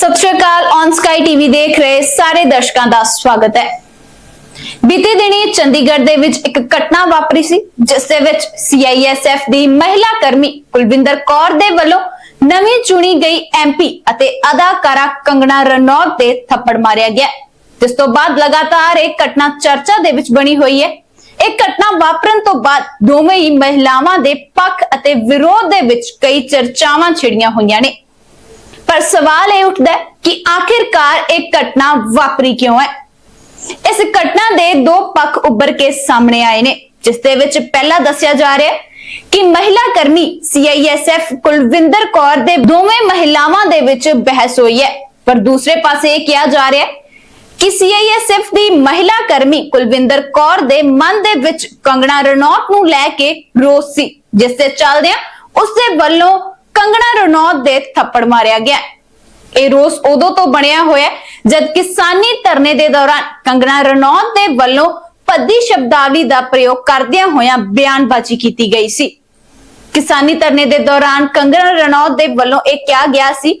ਸਤਿ ਸ਼੍ਰੀ ਅਕਾਲ ਔਨ ਸਕਾਈ ਟੀਵੀ ਦੇਖ ਰਹੇ ਸਾਰੇ ਦਰਸ਼ਕਾਂ ਦਾ ਸਵਾਗਤ ਹੈ। ਬੀਤੇ ਦਿਨੀ ਚੰਡੀਗੜ੍ਹ ਦੇ ਵਿੱਚ ਇੱਕ ਘਟਨਾ ਵਾਪਰੀ ਸੀ, ਜਿਸ ਦੇ ਵਿੱਚ ਸੀਆਈਐਸਐਫ ਦੀ ਮਹਿਲਾ ਕਰਮੀ ਕੁਲਵਿੰਦਰ ਕੌਰ ਦੇ ਵੱਲੋਂ ਨਵੀਂ ਚੁਣੀ ਗਈ ਐਮਪੀ ਅਤੇ ਅਦਾਕਾਰਾ ਕੰਗਣਾ ਰਣੌਤ ਤੇ ਥੱਪੜ ਮਾਰਿਆ ਗਿਆ। ਜਿਸ ਤੋਂ ਬਾਅਦ ਲਗਾਤਾਰ ਇਹ ਘਟਨਾ ਚਰਚਾ ਦੇ ਵਿੱਚ ਬਣੀ ਹੋਈ ਹੈ। ਇਹ ਘਟਨਾ ਵਾਪਰਨ ਤੋਂ ਬਾਅਦ ਦੋਵੇਂ ਹੀ ਮਹਿਲਾਵਾਂ ਦੇ ਪੱਖ ਅਤੇ ਵਿਰੋਧ ਦੇ ਵਿੱਚ ਕਈ ਚਰਚਾਵਾਂ ਛਿੜੀਆਂ ਹੋਈਆਂ ਨੇ। ਪਰ ਸਵਾਲ ਇਹ ਉੱਠਦਾ ਹੈ ਕਿ ਆਖਿਰਕਾਰ ਇਹ ਘਟਨਾ ਵਾਪਰੀ ਕਿਉਂ ਹੈ? ਇਸ ਘਟਨਾ ਦੇ ਦੋ ਪੱਖ ਉੱਭਰ ਕੇ ਸਾਹਮਣੇ ਆਏ ਨੇ, ਜਿਸ ਦੇ ਵਿੱਚ ਪਹਿਲਾ ਦੱਸਿਆ ਜਾ ਰਿਹਾ ਹੈ ਕਿ ਮਹਿਲਾ ਕਰਮੀ ਸੀਆਈਐਸਐਫ ਕੁਲਵਿੰਦਰ ਕੌਰ ਦੇ ਦੋਵੇਂ ਮਹਿਲਾਵਾਂ ਦੇ ਵਿੱਚ ਬਹਿਸ ਹੋਈ ਹੈ। ਪਰ ਦੂਸਰੇ ਪਾਸੇ ਇਹ ਕਿਹਾ ਜਾ ਰਿਹਾ ਹੈ ਕਿ ਸੀਆਈਐਸਐਫ ਦੀ ਮਹਿਲਾ ਕਰਮੀ ਕੁਲਵਿੰਦਰ ਕੌਰ ਦੇ ਮਨ ਦੇ ਵਿੱਚ ਕੰਗਣਾ ਰਣੌਤ ਨੂੰ ਲੈ ਕੇ ਰੋਸ ਸੀ, ਜਿਸ ਦੇ ਚੱਲਦਿਆਂ ਉਸ ਦੇ ਵੱਲੋਂ ਕੰਗਣਾ ਰਣੌਤ ਦੇ ਥੱਪੜ ਮਾਰਿਆ ਗਿਆ ਇਹ ਰੋਸ ਉਦੋਂ ਤੋਂ ਬਣਿਆ ਹੋਇਆ ਜਦ ਕਿਸਾਨੀ ਧਰਨੇ ਦੇ ਦੌਰਾਨ ਕੰਗਣਾ ਰਣੌਤ ਦੇ ਵੱਲੋਂ ਪੱਦੀ ਸ਼ਬਦਾਵਲੀ ਦਾ ਪ੍ਰਯੋਗ ਕਰਦਿਆਂ ਹੋਇਆਂ ਬਿਆਨਬਾਜ਼ੀ ਕੀਤੀ ਗਈ ਸੀ। ਕਿਸਾਨੀ ਧਰਨੇ ਦੇ ਦੌਰਾਨ ਕੰਗਣਾ ਰਣੌਤ ਦੇ ਵੱਲੋਂ ਇਹ ਕਿਹਾ ਗਿਆ ਸੀ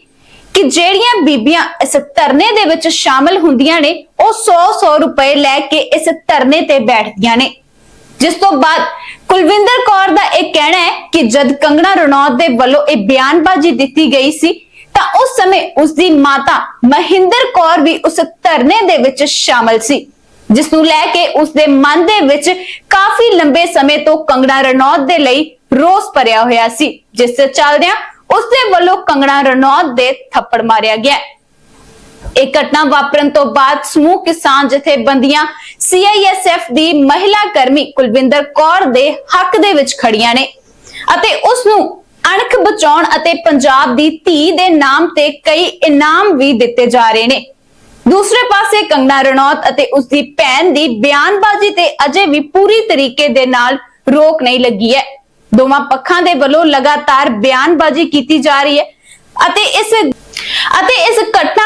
ਕਿ ਜਿਹੜੀਆਂ ਬੀਬੀਆਂ ਇਸ ਧਰਨੇ ਦੇ ਵਿੱਚ ਸ਼ਾਮਲ ਹੁੰਦੀਆਂ ਨੇ, ਉਹ 100-100 ਰੁਪਏ ਲੈ ਕੇ ਇਸ ਧਰਨੇ ਤੇ ਬੈਠਦੀਆਂ ਨੇ। ਜਿਸ ਤੋਂ ਬਾਅਦ ਕੁਲਵਿੰਦਰ ਕੌਰ ਦਾ ਇਹ ਕਹਿਣਾ ਹੈ ਕਿ ਜਦ ਕੰਗਣਾ ਰਣੌਤ ਦੇ ਵੱਲੋਂ ਇਹ ਬਿਆਨਬਾਜ਼ੀ ਦਿੱਤੀ ਗਈ ਸੀ, ਤਾਂ ਉਸ ਸਮੇਂ ਉਸ ਦੀ ਮਾਤਾ ਮਹਿੰਦਰ ਕੌਰ ਵੀ ਉਸ ਧਰਨੇ ਦੇ ਵਿੱਚ ਸ਼ਾਮਲ ਸੀ, ਜਿਸ ਨੂੰ ਲੈ ਕੇ ਉਸ ਦੇ ਮਨ ਦੇ ਵਿੱਚ ਕਾਫੀ ਲੰਬੇ ਸਮੇਂ ਤੋਂ ਕੰਗਣਾ ਰਣੌਤ ਦੇ ਲਈ ਰੋਸ ਭਰਿਆ ਹੋਇਆ ਸੀ, ਜਿਸ ਦੇ ਚੱਲਦਿਆਂ ਉਸ ਦੇ ਵੱਲੋਂ ਕੰਗਣਾ ਰਣੌਤ ਦੇ ਥੱਪੜ ਮਾਰਿਆ ਗਿਆ। ਇਹ ਘਟਨਾ ਵਾਪਰਨ ਤੋਂ ਬਾਅਦ ਸਮੂਹ ਕਿਸਾਨ ਜਥੇਬੰਦੀਆਂ ਸੀਆਈਐਸਐਫ ਦੀ ਮਹਿਲਾ ਕਰਮੀ ਕੁਲਵਿੰਦਰ ਕੌਰ ਦੇ ਹੱਕ ਦੇ ਵਿੱਚ ਖੜੀਆਂ ਨੇ ਅਤੇ ਉਸ ਨੂੰ ਅਣਖ ਬਚਾਉਣ ਅਤੇ ਪੰਜਾਬ ਦੀ ਧੀ ਦੇ ਨਾਮ ਤੇ ਕਈ ਇਨਾਮ ਵੀ ਦਿੱਤੇ ਜਾ ਰਹੇ ਨੇ। ਦੂਸਰੇ ਪਾਸੇ ਕੰਗਨਾ ਰਣੌਤ ਅਤੇ ਉਸ ਦੀ ਭੈਣ ਦੀ ਬਿਆਨਬਾਜ਼ੀ ਤੇ ਅਜੇ ਵੀ ਪੂਰੀ ਤਰੀਕੇ ਦੇ ਨਾਲ ਰੋਕ ਨਹੀਂ ਲੱਗੀ ਹੈ। ਦੋਵਾਂ ਪੱਖਾਂ ਦੇ ਵੱਲੋਂ ਲਗਾਤਾਰ ਬਿਆਨਬਾਜ਼ੀ ਕੀਤੀ ਜਾ ਰਹੀ ਹੈ ਅਤੇ ਇਸ ਅਤੇ ਇਸ ਘਟਨਾ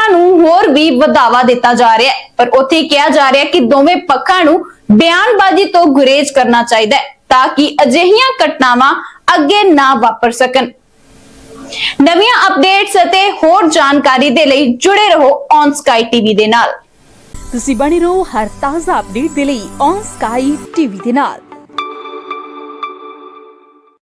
ਹੋਰ ਵੀ ਵਧਾਵਾ ਦਿੱਤਾ ਜਾ ਰਿਹਾ ਹੈ। ਪਰ ਉੱਥੇ ਕਿਹਾ ਜਾ ਰਿਹਾ ਕਿ ਦੋਵੇਂ ਪੱਖਾਂ ਨੂੰ ਬਿਆਨਬਾਜ਼ੀ ਤੋਂ ਗੁਰੇਜ਼ ਕਰਨਾ ਚਾਹੀਦਾ ਹੈ ਤਾਂ ਕਿ ਅਜਿਹੀਆਂ ਘਟਨਾਵਾਂ ਅੱਗੇ ਨਾ ਵਾਪਰ ਸਕਣ। ਨਵੀਆਂ ਅਪਡੇਟਸ ਅਤੇ ਹੋਰ ਜਾਣਕਾਰੀ ਦੇ ਲਈ ਜੁੜੇ ਰਹੋ ਔਨ ਸਕਾਈ ਟੀਵੀ ਦੇ ਨਾਲ। ਤੁਸੀਂ ਬਣੇ ਰਹੋ ਹਰ ਤਾਜ਼ਾ ਅਪਡੇਟ ਦੇ ਲਈ ਔਨ ਸਕਾਈ ਟੀਵੀ ਦੇ ਨਾਲ।